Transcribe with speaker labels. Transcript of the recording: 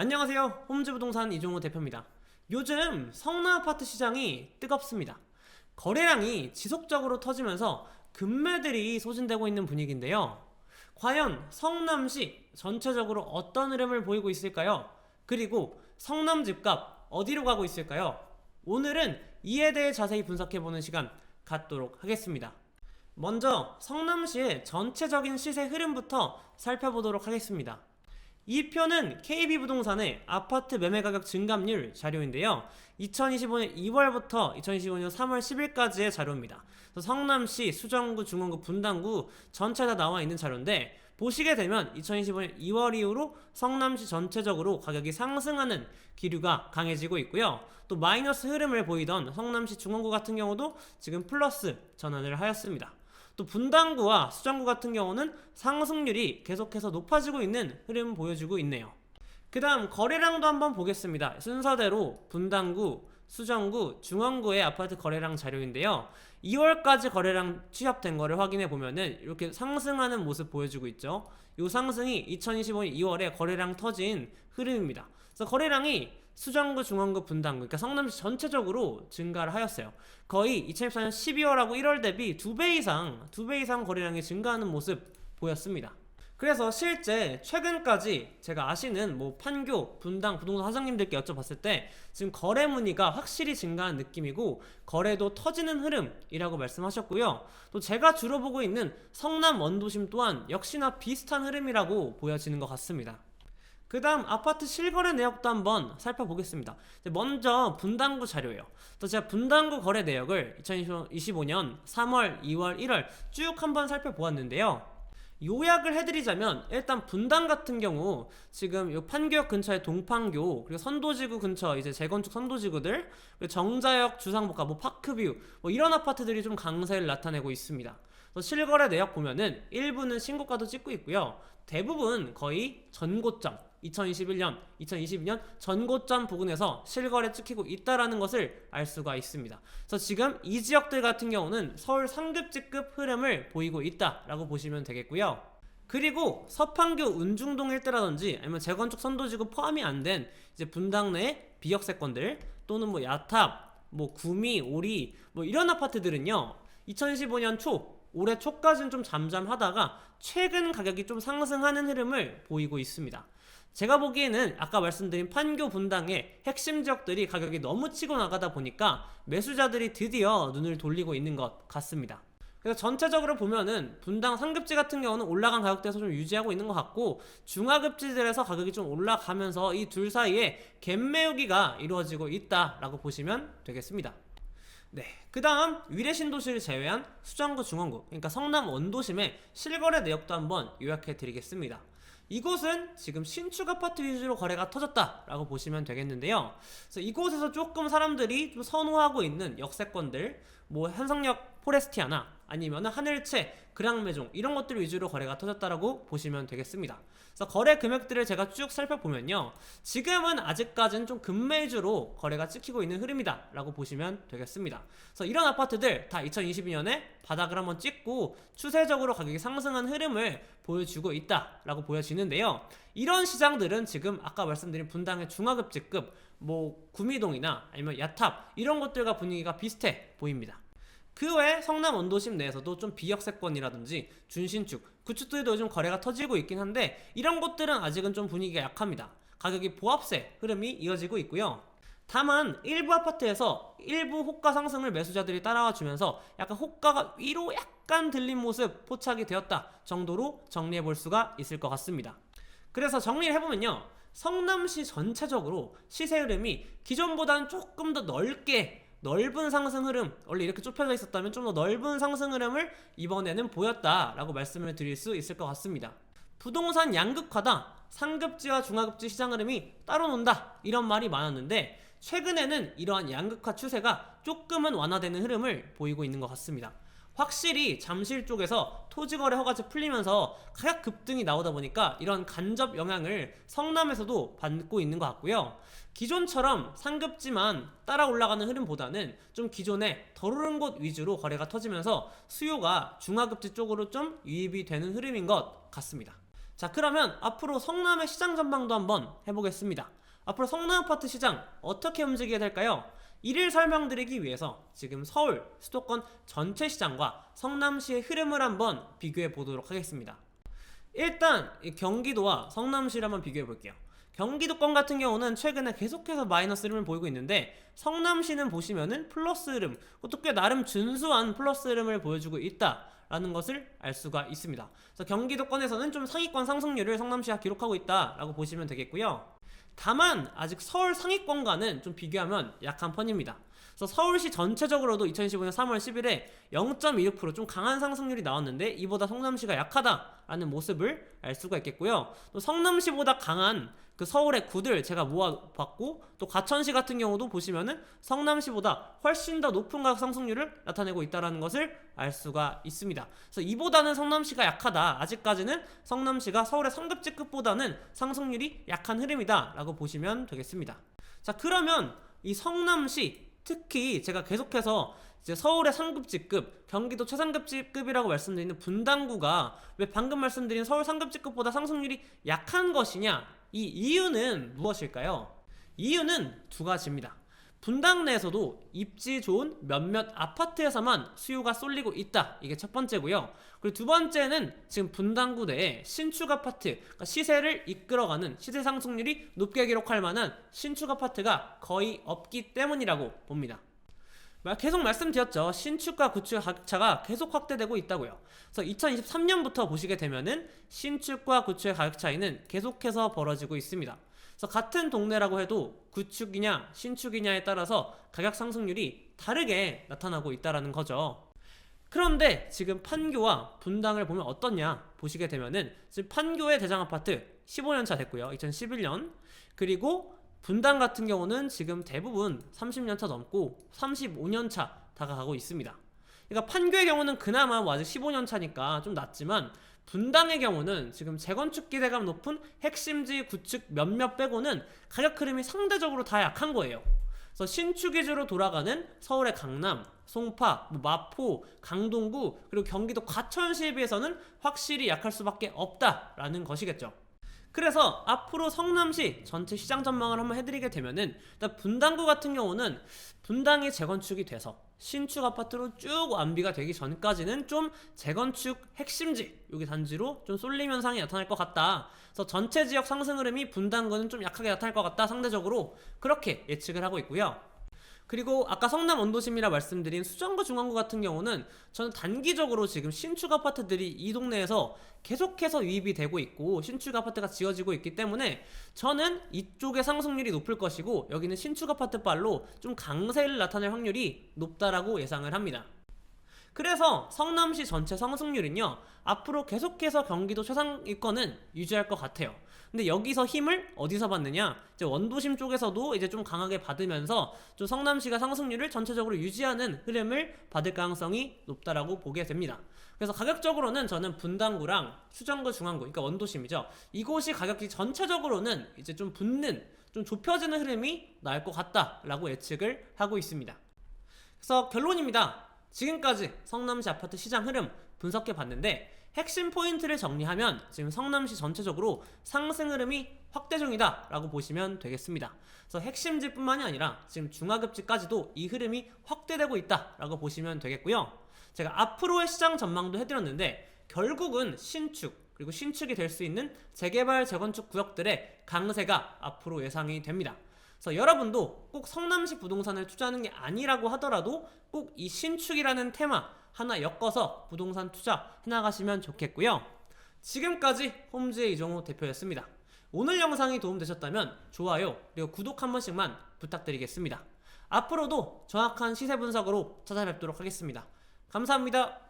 Speaker 1: 안녕하세요. 홈즈부동산 이종호 대표입니다. 요즘 성남 아파트 시장이 뜨겁습니다. 거래량이 지속적으로 터지면서 금매들이 소진되고 있는 분위기인데요. 과연 성남시 전체적으로 어떤 흐름을 보이고 있을까요? 그리고 성남 집값 어디로 가고 있을까요? 오늘은 이에 대해 자세히 분석해보는 시간 갖도록 하겠습니다. 먼저 성남시의 전체적인 시세 흐름부터 살펴보도록 하겠습니다. 이 표는 KB부동산의 아파트 매매 가격 증감률 자료인데요. 2025년 2월부터 2025년 3월 10일까지의 자료입니다. 성남시, 수정구, 중원구, 분당구 전체 다 나와 있는 자료인데 보시게 되면 2025년 2월 이후로 성남시 전체적으로 가격이 상승하는 기류가 강해지고 있고요. 또 마이너스 흐름을 보이던 성남시 중원구 같은 경우도 지금 플러스 전환을 하였습니다. 또 분당구와 수정구 같은 경우는 상승률이 계속해서 높아지고 있는 흐름 보여주고 있네요. 그 다음 거래량도 한번 보겠습니다. 순서대로 분당구, 수정구, 중원구의 아파트 거래량 자료인데요. 2월까지 거래량 취합된 거를 확인해 보면은 이렇게 상승하는 모습 보여주고 있죠. 이 상승이 2025년 2월에 거래량 터진 흐름입니다. 그래서 거래량이 수정구, 중원구, 분당구, 그러니까 성남시 전체적으로 증가를 하였어요. 거의 2024년 12월하고 1월 대비 두 배 이상, 두 배 이상 거래량이 증가하는 모습 보였습니다. 그래서 실제 최근까지 제가 아시는 뭐 판교, 분당, 부동산 사장님들께 여쭤봤을 때 지금 거래 문의가 확실히 증가한 느낌이고 거래도 터지는 흐름이라고 말씀하셨고요. 또 제가 주로 보고 있는 성남 원도심 또한 역시나 비슷한 흐름이라고 보여지는 것 같습니다. 그 다음 아파트 실거래 내역도 한번 살펴보겠습니다. 먼저 분당구 자료예요. 또 제가 분당구 거래 내역을 2025년 3월, 2월, 1월 쭉 한번 살펴보았는데요. 요약을 해드리자면 일단 분당 같은 경우 지금 요 판교역 근처에 동판교 그리고 선도지구 근처 이제 재건축 선도지구들 정자역 주상복합 뭐 파크뷰 뭐 이런 아파트들이 좀 강세를 나타내고 있습니다. 그래서 실거래 내역 보면은 일부는 신고가도 찍고 있고요. 대부분 거의 전고점 2021년, 2022년 전고점 부근에서 실거래 찍히고 있다라는 것을 알 수가 있습니다. 그래서 지금 이 지역들 같은 경우는 서울 상급지급 흐름을 보이고 있다라고 보시면 되겠고요. 그리고 서판교 운중동 일대라든지 아니면 재건축 선도지구 포함이 안 된 이제 분당 내 비역세권들 또는 뭐 야탑, 뭐 구미, 오리 뭐 이런 아파트들은요. 2015년 초 올해 초까지는 좀 잠잠하다가 최근 가격이 좀 상승하는 흐름을 보이고 있습니다. 제가 보기에는 아까 말씀드린 판교 분당의 핵심 지역들이 가격이 너무 치고 나가다 보니까 매수자들이 드디어 눈을 돌리고 있는 것 같습니다. 그래서 전체적으로 보면은 분당 상급지 같은 경우는 올라간 가격대에서 좀 유지하고 있는 것 같고 중하급지들에서 가격이 좀 올라가면서 이 둘 사이에 갭매우기가 이루어지고 있다라고 보시면 되겠습니다. 네. 그 다음 위례 신도시를 제외한 수정구 중원구 그러니까 성남 원도심의 실거래 내역도 한번 요약해 드리겠습니다. 이곳은 지금 신축 아파트 위주로 거래가 터졌다라고 보시면 되겠는데요. 그래서 이곳에서 조금 사람들이 좀 선호하고 있는 역세권들, 뭐 현성역 포레스티아나 아니면 하늘채, 그랑매종 이런 것들 위주로 거래가 터졌다라고 보시면 되겠습니다. 그래서 거래 금액들을 제가 쭉 살펴보면요. 지금은 아직까지는 좀 금매주로 거래가 찍히고 있는 흐름이다 라고 보시면 되겠습니다. 그래서 이런 아파트들 다 2022년에 바닥을 한번 찍고 추세적으로 가격이 상승한 흐름을 보여주고 있다 라고 보여지는데요. 이런 시장들은 지금 아까 말씀드린 분당의 중하급직급 뭐 구미동이나 아니면 야탑 이런 것들과 분위기가 비슷해 보입니다. 그 외에 성남 원도심 내에서도 좀 비역세권이라든지 준신축, 구축들도 요즘 거래가 터지고 있긴 한데 이런 곳들은 아직은 좀 분위기가 약합니다. 가격이 보합세 흐름이 이어지고 있고요. 다만 일부 아파트에서 일부 호가 상승을 매수자들이 따라와 주면서 약간 호가가 위로 약간 들린 모습 포착이 되었다 정도로 정리해 볼 수가 있을 것 같습니다. 그래서 정리를 해보면요. 성남시 전체적으로 시세 흐름이 기존보다는 조금 더 넓게 넓은 상승 흐름 원래 이렇게 좁혀져 있었다면 좀 더 넓은 상승 흐름을 이번에는 보였다라고 말씀을 드릴 수 있을 것 같습니다. 부동산 양극화다. 상급지와 중하급지 시장 흐름이 따로 논다. 이런 말이 많았는데 최근에는 이러한 양극화 추세가 조금은 완화되는 흐름을 보이고 있는 것 같습니다. 확실히 잠실 쪽에서 토지거래 허가제 풀리면서 가격 급등이 나오다 보니까 이런 간접 영향을 성남에서도 받고 있는 것 같고요. 기존처럼 상급지만 따라 올라가는 흐름보다는 좀 기존에 덜 오른 곳 위주로 거래가 터지면서 수요가 중하급지 쪽으로 좀 유입이 되는 흐름인 것 같습니다. 자, 그러면 앞으로 성남의 시장 전망도 한번 해보겠습니다. 앞으로 성남 아파트 시장 어떻게 움직이게 될까요? 이를 설명드리기 위해서 지금 서울, 수도권 전체 시장과 성남시의 흐름을 한번 비교해 보도록 하겠습니다. 일단 이 경기도와 성남시를 한번 비교해 볼게요. 경기도권 같은 경우는 최근에 계속해서 마이너스 흐름을 보이고 있는데 성남시는 보시면은 플러스 흐름, 그것도 꽤 나름 준수한 플러스 흐름을 보여주고 있다 라는 것을 알 수가 있습니다. 그래서 경기도권에서는 좀 상위권 상승률을 성남시가 기록하고 있다라고 보시면 되겠고요. 다만 아직 서울 상위권과는 좀 비교하면 약한 편입니다. 그래서 서울시 전체적으로도 2015년 3월 10일에 0.26%좀 강한 상승률이 나왔는데 이보다 성남시가 약하다라는 모습을 알 수가 있겠고요. 또 성남시보다 강한 그 서울의 구들 제가 모아봤고 또 과천시 같은 경우도 보시면은 성남시보다 훨씬 더 높은 가격 상승률을 나타내고 있다는 것을 알 수가 있습니다. 그래서 이보다는 성남시가 약하다. 아직까지는 성남시가 서울의 상급지급보다는 상승률이 약한 흐름이다 라고 보시면 되겠습니다. 자 그러면 이 성남시 특히 제가 계속해서 이제 서울의 상급지급, 경기도 최상급지급이라고 말씀드리는 분당구가 왜 방금 말씀드린 서울 상급지급보다 상승률이 약한 것이냐? 이 이유는 무엇일까요? 이유는 두 가지입니다. 분당 내에서도 입지 좋은 몇몇 아파트에서만 수요가 쏠리고 있다. 이게 첫 번째고요. 그리고 두 번째는 지금 분당구 내에 신축 아파트, 그러니까 시세를 이끌어가는 시세 상승률이 높게 기록할 만한 신축 아파트가 거의 없기 때문이라고 봅니다. 계속 말씀드렸죠. 신축과 구축 가격차가 계속 확대되고 있다고요. 그래서 2023년부터 보시게 되면은 신축과 구축의 가격 차이는 계속해서 벌어지고 있습니다. 그래서 같은 동네라고 해도 구축이냐 신축이냐에 따라서 가격 상승률이 다르게 나타나고 있다라는 거죠. 그런데 지금 판교와 분당을 보면 어떻냐 보시게 되면은 지금 판교의 대장 아파트 15년 차 됐고요. 2011년 그리고 분당 같은 경우는 지금 대부분 30년 차 넘고 35년 차 다가가고 있습니다. 그러니까 판교의 경우는 그나마 뭐 아직 15년 차니까 좀 낫지만 분당의 경우는 지금 재건축 기대감 높은 핵심지 구축 몇몇 빼고는 가격 흐름이 상대적으로 다 약한 거예요. 그래서 신축 위주로 돌아가는 서울의 강남, 송파, 뭐 마포, 강동구 그리고 경기도 과천시에 비해서는 확실히 약할 수밖에 없다라는 것이겠죠. 그래서 앞으로 성남시 전체 시장 전망을 한번 해드리게 되면은 일단 분당구 같은 경우는 분당이 재건축이 돼서 신축 아파트로 쭉 완비가 되기 전까지는 좀 재건축 핵심지 여기 단지로 좀 쏠림 현상이 나타날 것 같다. 그래서 전체 지역 상승 흐름이 분당구는 좀 약하게 나타날 것 같다. 상대적으로 그렇게 예측을 하고 있고요. 그리고 아까 성남 원도심이라 말씀드린 수정구 중앙구 같은 경우는 저는 단기적으로 지금 신축 아파트들이 이 동네에서 계속해서 유입이 되고 있고 신축 아파트가 지어지고 있기 때문에 저는 이쪽의 상승률이 높을 것이고 여기는 신축 아파트 발로 좀 강세를 나타낼 확률이 높다라고 예상을 합니다. 그래서 성남시 전체 상승률은요 앞으로 계속해서 경기도 최상위권은 유지할 것 같아요. 근데 여기서 힘을 어디서 받느냐? 이제 원도심 쪽에서도 이제 좀 강하게 받으면서 좀 성남시가 상승률을 전체적으로 유지하는 흐름을 받을 가능성이 높다라고 보게 됩니다. 그래서 가격적으로는 저는 분당구랑 수정구 중앙구, 그러니까 원도심이죠. 이곳이 가격이 전체적으로는 이제 좀 붙는, 좀 좁혀지는 흐름이 나을 것 같다라고 예측을 하고 있습니다. 그래서 결론입니다. 지금까지 성남시 아파트 시장 흐름 분석해 봤는데 핵심 포인트를 정리하면 지금 성남시 전체적으로 상승 흐름이 확대 중이다 라고 보시면 되겠습니다. 그래서 핵심지뿐만이 아니라 지금 중하급지까지도 이 흐름이 확대되고 있다 라고 보시면 되겠고요. 제가 앞으로의 시장 전망도 해드렸는데 결국은 신축 그리고 신축이 될 수 있는 재개발 재건축 구역들의 강세가 앞으로 예상이 됩니다. 그래서 여러분도 꼭 성남시 부동산을 투자하는 게 아니라고 하더라도 꼭 이 신축이라는 테마 하나 엮어서 부동산 투자 해나가시면 좋겠고요. 지금까지 홈즈의 이종호 대표였습니다. 오늘 영상이 도움되셨다면 좋아요 그리고 구독 한 번씩만 부탁드리겠습니다. 앞으로도 정확한 시세 분석으로 찾아뵙도록 하겠습니다. 감사합니다.